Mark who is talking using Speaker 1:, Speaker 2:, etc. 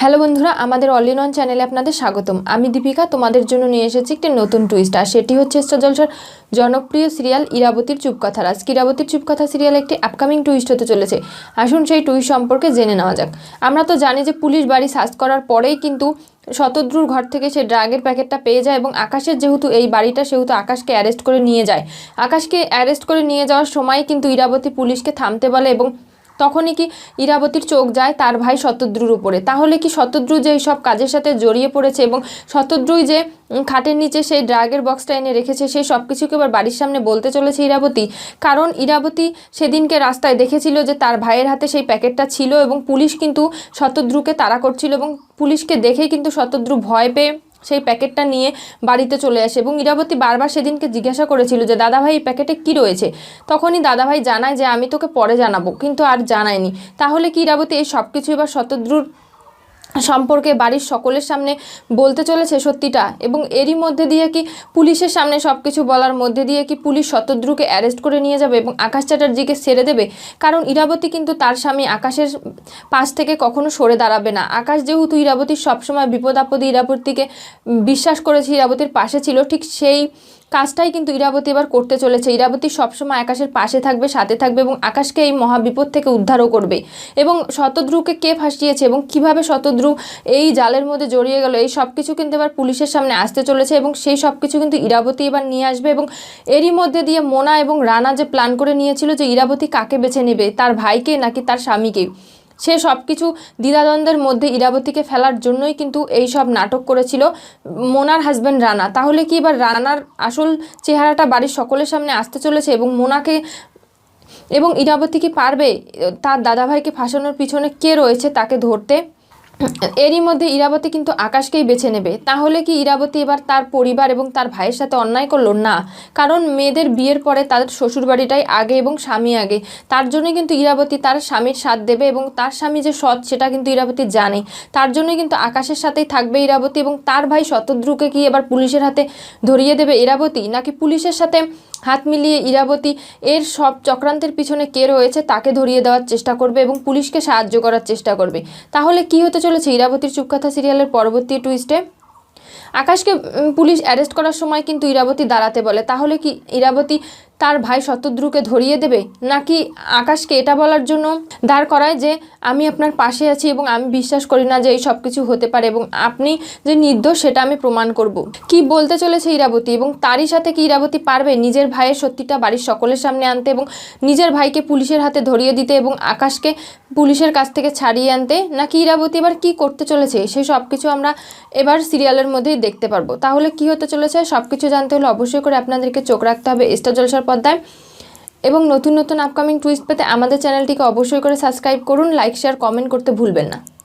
Speaker 1: Hello বন্ধুরা, আমাদের all in one চ্যানেলে আপনাদের স্বাগতম। আমি দীপিকা, তোমাদের জন্য নিয়ে এসেছি একটি নতুন টুইস্ট আর সেটি হচ্ছে স্টার জনপ্রিয় সিরিয়াল ইরাবতীর চুপকথা রাজ ইরাবতীর চুপকথা সিরিয়াল একটি আপকামিং টুইস্ট হতে চলেছে। আসুন সেই টুইস্ট সম্পর্কে জেনে নেওয়া যাক। আমরা তো জানি যে পুলিশ বাড়ি সার্চ করার পরেই কিন্তু শতদ্রুর ঘর থেকে সে ড্রাগের প্যাকেটটা পেয়ে যায় এবং আকাশের যেহেতু এই বাড়িটা, সেহেতু আকাশকে অ্যারেস্ট করে নিয়ে যায়। আকাশকে অ্যারেস্ট করে নিয়ে যাওয়ার সময় কিন্তু ইরাবতী পুলিশকে থামতে বলে এবং তখনই কি ইরাবতীর চোখ যায় তার ভাই শতদ্রুর উপরে। তাহলে কি শতদ্রু যে সব কাজের সাথে জড়িয়ে পড়েছে এবং শতদ্রুই যে খাটের নিচে সেই ড্রাগের বক্সটা এনে রেখেছে, সেই সব কিছুকে এবার বাড়ির সামনে বলতে চলেছে ইরাবতী। কারণ ইরাবতী সেদিনকে রাস্তায় দেখেছিল যে তার ভাইয়ের হাতে সেই প্যাকেটটা ছিল এবং পুলিশ কিন্তু শতদ্রুকে তাড়া করছিল এবং পুলিশকে দেখেই কিন্তু শতদ্রু ভয় পেয়ে সেই প্যাকেটটা নিয়ে বাড়িতে চলে আসে এবং ইরাবতী বারবার সেদিনকে জিজ্ঞাসা করেছিল যে দাদাভাই এই প্যাকেটে কি রয়েছে? তখনই দাদাভাই জানায় যে, আমি তোকে পরে জানাব। কিন্তু আর জানায়নি। তাহলে কি ইরাবতী এই সব কিছু এবার শতদ্রুর সম্পর্কে বাড়ির সকলের সামনে বলতে চলেছে সত্যিটা। এবং এরই মধ্যে দিয়ে কি পুলিশের সামনে সব কিছু বলার মধ্যে দিয়ে কি পুলিশ শতদ্রুকে অ্যারেস্ট করে নিয়ে যাবে এবং আকাশ চ্যাটার্জিকে ছেড়ে দেবে? কারণ ইরাবতী কিন্তু তার স্বামী আকাশের পাশ থেকে কখনো সরে দাঁড়াবে না। আকাশ যেহেতু ইরাবতীর সবসময় বিপদ আপদে ইরাবতীকে বিশ্বাস করেছে ইরাবতীর পাশে ছিল, ঠিক সেই কাজটাই কিন্তু ইরাবতী এবার করতে চলেছে। ইরাবতী সবসময় আকাশের পাশে থাকবে, সাথে থাকবে এবং আকাশকে এই মহাবিপদ থেকে উদ্ধারও করবে। এবং শতদ্রুকে কে ফাঁসিয়েছে এবং কীভাবে শতদ্রু এই জালের মধ্যে জড়িয়ে গেল, এই সব কিছু কিন্তু এবার পুলিশের সামনে আসতে চলেছে এবং সেই সব কিছু কিন্তু ইরাবতী এবার নিয়ে আসবে এবং এরই মধ্যে দিয়ে মোনা এবং রানা যে প্ল্যান করে নিয়েছিল যে ইরাবতী কাকে বেছে নেবে, তার ভাইকে নাকি তার স্বামীকে। সে সব কিছু দ্বিধাদ্বন্দ্বের মধ্যে ইরাবতীকে ফেলার জন্যই কিন্তু এই সব নাটক করেছিল মোনার হাজব্যান্ড রানা। তাহলে কি এবার রানার আসল চেহারাটা বাড়ির সকলের সামনে আসতে চলেছে এবং মোনাকে এবং ইরাবতী কি পারবে? তার দাদাভাইকে ফাঁসানোর পিছনে কে রয়েছে তাকে ধরতে? এরই মধ্যে ইরাবতী কিন্তু আকাশকেই বেছে নেবে। তাহলে কি ইরাবতী এবার তার পরিবার এবং তার ভাইয়ের সাথে অন্যায় করল? না। কারণ মেয়েদের বিয়ের পরে তাদের শ্বশুরবাড়িটাই আগে এবং স্বামী আগে। তার জন্যই কিন্তু ইরাবতী তার স্বামীর সাথ দেবে এবং তার স্বামী যে সৎ, সেটা কিন্তু ইরাবতী জানে। তার জন্যই কিন্তু আকাশের সাথেই থাকবে ইরাবতী এবং তার ভাই শতদ্রুকে কি এবার পুলিশের হাতে ধরিয়ে দেবে ইরাবতী? নাকি পুলিশের সাথে হাত মিলিয়ে ইরাবতী এর সব চক্রান্তের পিছনে কে রয়েছে তাকে ধরিয়ে দেওয়ার চেষ্টা করবে এবং পুলিশকে সাহায্য করার চেষ্টা করবে। তাহলে কি হতে চলেছে ইরাবতীর চুপকাথা সিরিয়ালের পরবর্তী টুইস্টে আকাশকে পুলিশ অ্যারেস্ট করার সময় কিন্তু ইরাবতী দাঁড়াতে বলে। তাহলে কি ইরাবতী তার ভাই শতদ্রুকে ধরিয়ে দেবে? নাকি আকাশকে এটা বলার জন্য দাঁড় করায় যে আমি আপনার পাশে আছি এবং আমি বিশ্বাস করি না যে এই সব কিছু হতে পারে এবং আপনি যে নির্দোষ সেটা আমি প্রমাণ করব? কি বলতে চলেছে ইরাবতী এবং তারই সাথে কি ইরাবতী পারবে? নিজের ভাইয়ের সত্যিটা বাড়ির সকলের সামনে আনতে এবং নিজের ভাইকে পুলিশের হাতে ধরিয়ে দিতে এবং আকাশকে পুলিশের কাছ থেকে ছাড়িয়ে আনতে? নাকি ইরাবতী এবার কি করতে চলেছে? সেই সব কিছু আমরা এবার সিরিয়ালের মধ্যেই দেখতে পারব। তাহলে কি হতে চলেছে? সব কিছু জানতে হলে অবশ্যই করে আপনাদেরকে চোখ রাখতে হবে। স্টার জলসার পর্দায় এবং নতুন নতুন আপকামিং টুইস্ট পেতে আমাদের চ্যানেলটিকে অবশ্যই করে সাবস্ক্রাইব করুন লাইক শেয়ার কমেন্ট করতে ভুলবেন না।